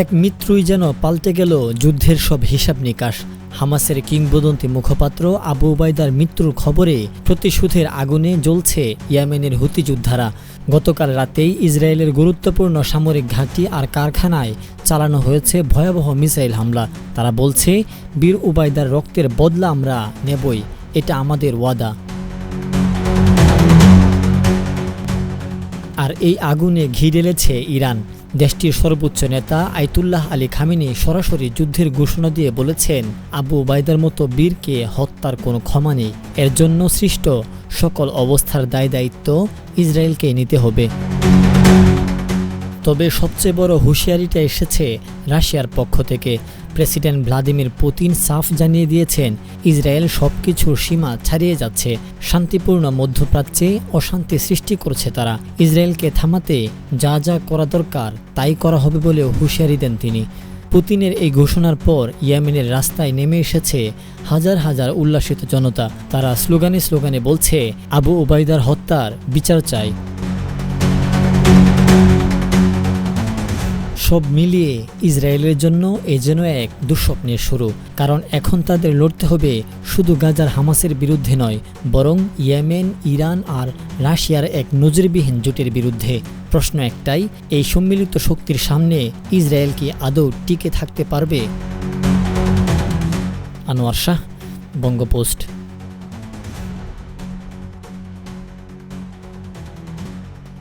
এক মিত্রই যেন পাল্টে গেল যুদ্ধের সব হিসাব নিকাশ। হামাসের কিংবদন্তি মুখপাত্র আবু উবাইদার মৃত্যুর খবরে প্রতিশোধের আগুনে জ্বলছে ইয়েমেনের হুতি যোদ্ধারা। গতকাল রাতেই ইসরায়েলের গুরুত্বপূর্ণ সামরিক ঘাঁটি আর কারখানায় চালানো হয়েছে ভয়াবহ মিসাইল হামলা। তারা বলছে, বীর উবাইদার রক্তের বদলা আমরা নেবই, এটা আমাদের ওয়াদা। আর এই আগুনে ঘি ঢেলেছে ইরান। দেশটির সর্বোচ্চ নেতা আইতুল্লাহ আলী খামিনি সরাসরি যুদ্ধের ঘোষণা দিয়ে বলেছেন, আবু বাইদার মতো বীরকে হত্যার কোনো ক্ষমা নেই। এর জন্য সৃষ্ট সকল অবস্থার দায় দায়িত্ব ইসরায়েলকে নিতে হবে। তবে সবচেয়ে বড় হুঁশিয়ারিটা এসেছে রাশিয়ার পক্ষ থেকে। প্রেসিডেন্ট ভ্লাদিমির পুতিন সাফ জানিয়ে দিয়েছেন, ইসরায়েল সব কিছুর সীমা ছাড়িয়ে যাচ্ছে। শান্তিপূর্ণ মধ্যপ্রাচ্যে অশান্তি সৃষ্টি করছে তারা। ইসরায়েলকে থামাতে যা যা করা দরকার তাই করা হবে বলেও হুঁশিয়ারি দেন তিনি। পুতিনের এই ঘোষণার পর ইয়েমেনের রাস্তায় নেমে এসেছে হাজার হাজার উল্লাসিত জনতা। তারা স্লোগানে স্লোগানে বলছে, আবু ওবায়দার হত্যার বিচার চাই। সব মিলিয়ে ইসরায়েলের জন্য এ যেন এক দুঃস্বপ্নের শুরু। কারণ এখন তাদের লড়তে হবে শুধু গাজার হামাসের বিরুদ্ধে নয়, বরং ইয়েমেন, ইরান আর রাশিয়ার এক নজরবিহীন জোটের বিরুদ্ধে। প্রশ্ন একটাই, এই সম্মিলিত শক্তির সামনে ইসরায়েল কি আদৌ টিকে থাকতে পারবে? আনোয়ার শাহ, বঙ্গপোস্ট।